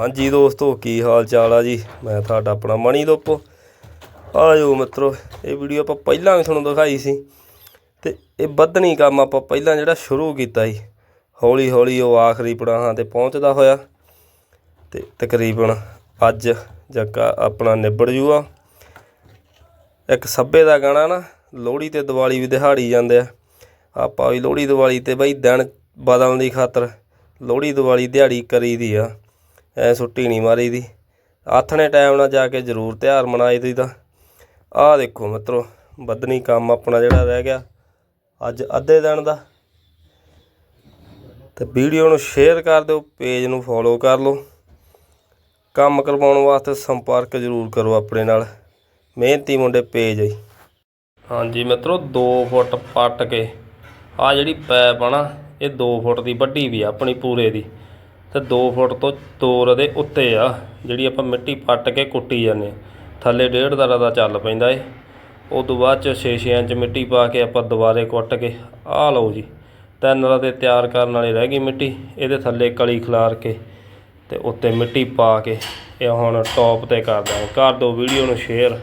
ਹਾਂਜੀ ਦੋਸਤੋ, ਕੀ ਹਾਲ ਚਾਲ ਆ ਜੀ? ਮੈਂ ਤੁਹਾਡਾ ਆਪਣਾ ਮਣੀ ਦੋਪੋ। ਆਜੋ ਮਿੱਤਰੋ, ਇਹ ਵੀਡੀਓ ਆਪਾਂ ਪਹਿਲਾਂ ਵੀ ਤੁਹਾਨੂੰ ਦਿਖਾਈ ਸੀ। ਤੇ ਇਹ ਵਧਣੀ ਕੰਮ ਆਪਾਂ ਪਹਿਲਾਂ ਜਿਹੜਾ ਸ਼ੁਰੂ ਕੀਤਾ ਸੀ। ਹੌਲੀ ਹੌਲੀ ਉਹ ਆਖਰੀ ਪੜਾਹਾਂ ਤੇ ਪਹੁੰਚਦਾ ਹੋਇਆ। ਤੇ ਤਕਰੀਬਨ ਅੱਜ ਜੱਕਾ ਆਪਣਾ ਨਿਬੜ ਜੂਆ। ਇੱਕ ਸੱਬੇ ਦਾ ਗਾਣਾ ਨਾ, ਲੋਹੜੀ ਤੇ ਦੀਵਾਲੀ ਵੀ ਦਿਹਾੜੀ ਜਾਂਦੇ ਆ। ਆਪਾਂ ਵੀ ਲੋਹੜੀ ਦੀਵਾਲੀ ਤੇ ਬਈ ਦਿਨ ਬਦਲਣ ਦੀ ਖਾਤਰ ਲੋਹੜੀ ਦੀਵਾਲੀ ਦਿਹਾੜੀ ਕਰੀਦੀ ਆ। ਐ ਸੁੱਟੀ ਨਹੀਂ ਮਾਰੀ ਮਾਰੀਦੀ ਆਥਣੇ ਟਾਈਮ ਨਾਲ ਜਾ ਕੇ ਜ਼ਰੂਰ ਤਿਉਹਾਰ ਮਨਾਈ ਦੀ ਤਾਂ। ਆਹ ਦੇਖੋ ਮਿੱਤਰੋ ਵਧਣੀ ਕੰਮ ਆਪਣਾ ਜਿਹੜਾ ਰਹਿ ਗਿਆ ਅੱਜ ਅੱਧੇ ਦਿਨ ਦਾ। ਤੇ ਵੀਡੀਓ ਨੂੰ ਸ਼ੇਅਰ ਕਰ ਦਿਓ ਪੇਜ ਨੂੰ ਫੋਲੋ ਕਰ ਲਓ। ਕੰਮ ਕਰਵਾਉਣ ਵਾਸਤੇ ਸੰਪਰਕ ਜ਼ਰੂਰ ਕਰੋ ਆਪਣੇ ਨਾਲ। ਮਿਹਨਤੀ ਮੁੰਡੇ ਪੇਜ ਹੈ ਹਾਂਜੀ ਮਿੱਤਰੋ 2 ਫੁੱਟ ਪੱਟ ਕੇ ਆ ਜਿਹੜੀ ਪੈਪ ਆ ਨਾ, ਇਹ 2 ਫੁੱਟ ਦੀ ਵੱਡੀ ਵੀ ਆ, ਆਪਣੀ ਪੂਰੇ ਦੀ। ਤੇ 2 ਫੁੱਟ ਤੋਂ ਤੋਰ ਦੇ ਉੱਤੇ ਆ, ਜਿਹੜੀ ਆਪਾਂ ਮਿੱਟੀ ਪੱਟ ਕੇ ਕੁੱਟੀ ਜਾਂਦੇ ਆ। ਥੱਲੇ ਡੇਢ ਦਾ ਦਾ ਚੱਲ ਪੈਂਦਾ ਏ। ਉਸ ਤੋਂ ਬਾਅਦ ਚ 6-6 ਇੰਚ ਮਿੱਟੀ ਪਾ ਕੇ ਆਪਾਂ ਦੁਬਾਰੇ ਕੁੱਟ ਕੇ, ਆਹ ਲਓ ਜੀ, ਤਿੰਨ ਰਾ ਦੇ ਤਿਆਰ ਕਰਨ ਵਾਲੀ ਰਹਿ ਗਈ ਮਿੱਟੀ, ਇਹਦੇ ਥੱਲੇ ਕਲੀ ਖਲਾਰ ਕੇ ਤੇ ਉੱਤੇ ਮਿੱਟੀ ਪਾ ਕੇ, ਇਹ ਹੁਣ ਟੌਪ ਤੇ ਕਰ ਦਾਂਗੇ ਕਰ ਦਿਓ ਵੀਡੀਓ ਨੂੰ ਸ਼ੇਅਰ